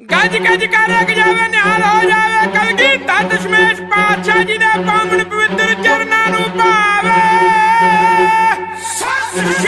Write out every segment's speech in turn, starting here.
ਗੱਜ ਗੱਜ ਕਰ ਰਗ ਜਾਵੇ, ਨਿਹਾਲ ਹੋ ਜਾਵੇ ਕਲਗੀ ਤਾਂ ਦਸ਼ਮੇਸ਼ ਜੀ ਦੇ ਪਾਵਨ ਪਵਿੱਤਰ ਚਰਨਾਂ ਨੂੰ ਭਾਵੇ ਸਤਿ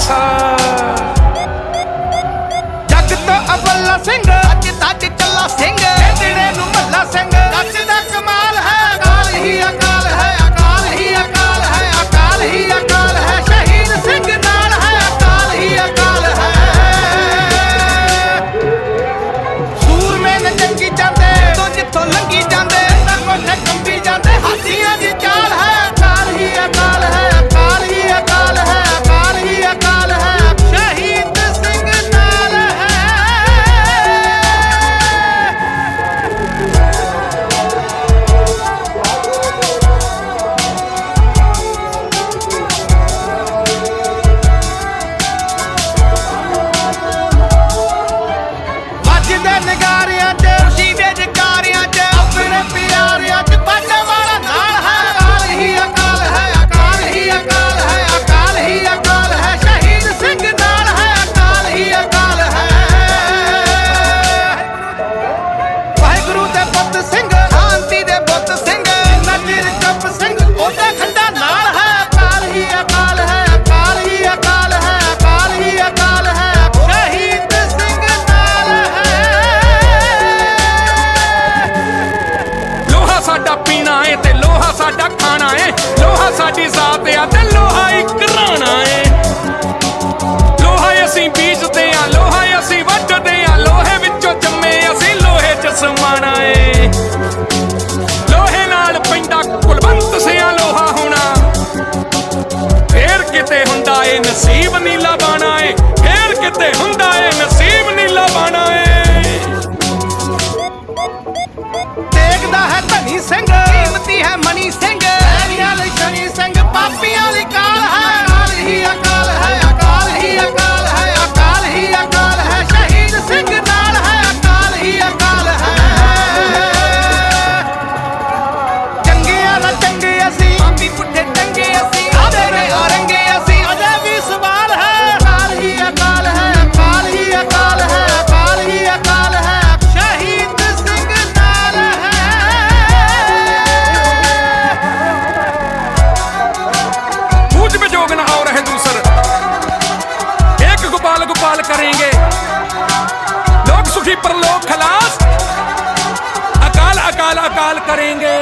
ਖਾਲਸਾ। ਜੱਗ ਤੋਂ ਅਬੱਲਾ ਸਿੰਘ ਅੱਜ ਤੱਜ ਚੱਲਾ ਸਿੰਘ ਜਿਹੜੇ ਨੂੰ ਮੱਲਾ ਸਿੰਘ। ਹੁੰਦਾ ਏ। ਨਸੀਬ ਨੀਲਾ ਬਾਣਾ ਇਸਤੇਮਾਲ ਕਰਾਂਗੇ।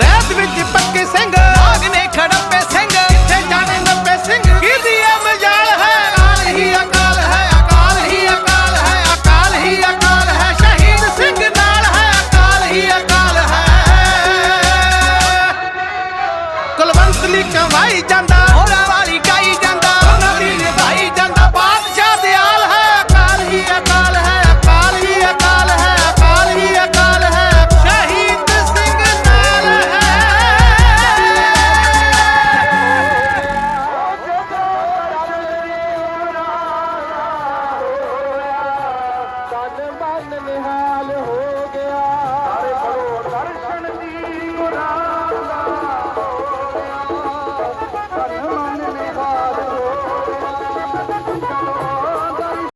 ਰੈਤ ਵਿੱਚ ਪੱਕੇ ਸਿੰਘ ਆਗ ਨੇ ਖੜੱਪੇ ਸਿੰਘ ਕਿੱਥੇ ਜਾਣੇ ਨੱਪੇ ਸਿੰਘ। ਕਿਹਦੀ ਐ ਮਜਾਲ ਹੈ? ਅਕਾਲ ਹੀ ਅਕਾਲ ਹੈ, ਅਕਾਲ ਹੀ ਅਕਾਲ ਹੈ, ਅਕਾਲ ਹੀ ਅਕਾਲ ਹੈ। ਸ਼ਹੀਦ ਸਿੰਘ ਨਾਲ ਹੈ, ਅਕਾਲ ਹੀ ਅਕਾਲ ਹੈ। ਕੁਲਵੰਤ ਲਈ ਕਮਾਈ ਜਾਂਦਾ, ਹੋਰਾਂ ਵਾਲੀ